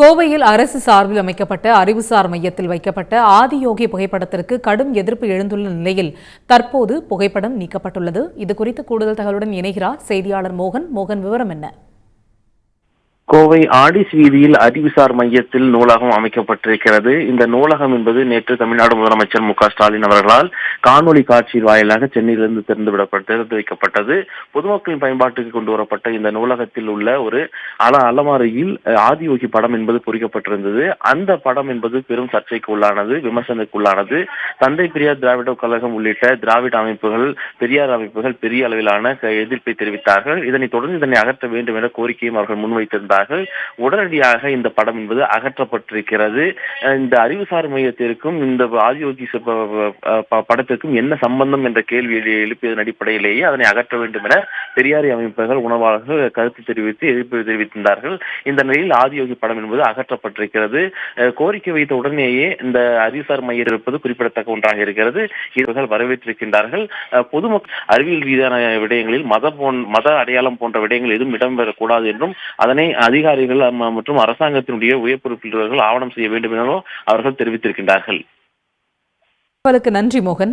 கோவையில் அரசு சார்பில் அமைக்கப்பட்ட அறிவுசார் மையத்தில் வைக்கப்பட்ட ஆதியோகி புகைப்படத்திற்கு கடும் எதிர்ப்பு எழுந்துள்ள நிலையில் தற்போது புகைப்படம் நீக்கப்பட்டுள்ளது. இதுகுறித்து கூடுதல் தகவலுடன் இணைகிறார் செய்தியாளர் மோகன். மோகன் விவரம் என்ன? கோவை ஆடிஸ் வீதியில் அறிவுசார் மையத்தில் நூலகம் அமைக்கப்பட்டிருக்கிறது. இந்த நூலகம் என்பது நேற்று தமிழ்நாடு முதலமைச்சர் மு ஸ்டாலின் அவர்களால் காணொலி காட்சி வாயிலாக சென்னையிலிருந்து திறந்து விடப்பட்டு திறந்து வைக்கப்பட்டது. பொதுமக்களின் பயன்பாட்டுக்கு கொண்டு வரப்பட்ட இந்த நூலகத்தில் உள்ள ஒரு அல அலமாரியில் ஆதியோகி படம் என்பது பொறிக்கப்பட்டிருந்தது. அந்த படம் என்பது பெரும் சர்ச்சைக்கு உள்ளானது விமர்சனத்துக்கு உள்ளானது. தந்தை பெரியார் திராவிட கழகம் உள்ளிட்ட திராவிட அமைப்புகள் பெரியார் அமைப்புகள் பெரிய அளவிலான எதிர்ப்பை தெரிவித்தார்கள். இதனைத் தொடர்ந்து இதனை அகற்ற வேண்டும் என கோரிக்கையும் அவர்கள் முன்வைத்திருந்தார் முன்வைத்திருந்தார்கள் உடனடியாக இந்த படம் என்பது அகற்றப்பட்டிருக்கிறது. இந்த அறிவுசார் மையத்திற்கும் இந்த ஆதியோகி படத்திற்கும் என்ன சம்பந்தம் என்ற கேள்வியை எழுப்பியதன் அடிப்படையிலேயே அதனை அகற்ற வேண்டும் என பெரியாரி அமைப்புகள் உணவாளர்கள் கருத்து தெரிவித்து எதிர்ப்பு தெரிவித்திருந்தார்கள். இந்த நிலையில் ஆதியோகி படம் என்பது அகற்றப்பட்டிருக்கிறது. கோரிக்கை வைத்த உடனேயே இந்த அறிவுசார் மையம் இருப்பது குறிப்பிடத்தக்க ஒன்றாக இருக்கிறது. இவர்கள் வரவேற்றிருக்கின்றார்கள். பொதுமக்கள் அறிவியல் ரீதியான விடயங்களில் மத போன் மத அடையாளம் போன்ற விடயங்கள் எதுவும் இடம்பெறக்கூடாது என்றும் அதனை அதிகாரிகள் மற்றும் அரசாங்கத்தினுடைய உயர் பொறுப்பில் ஆவணம் செய்ய வேண்டும் எனவும் அவர்கள் தெரிவித்திருக்கின்றார்கள். நன்றி மோகன்.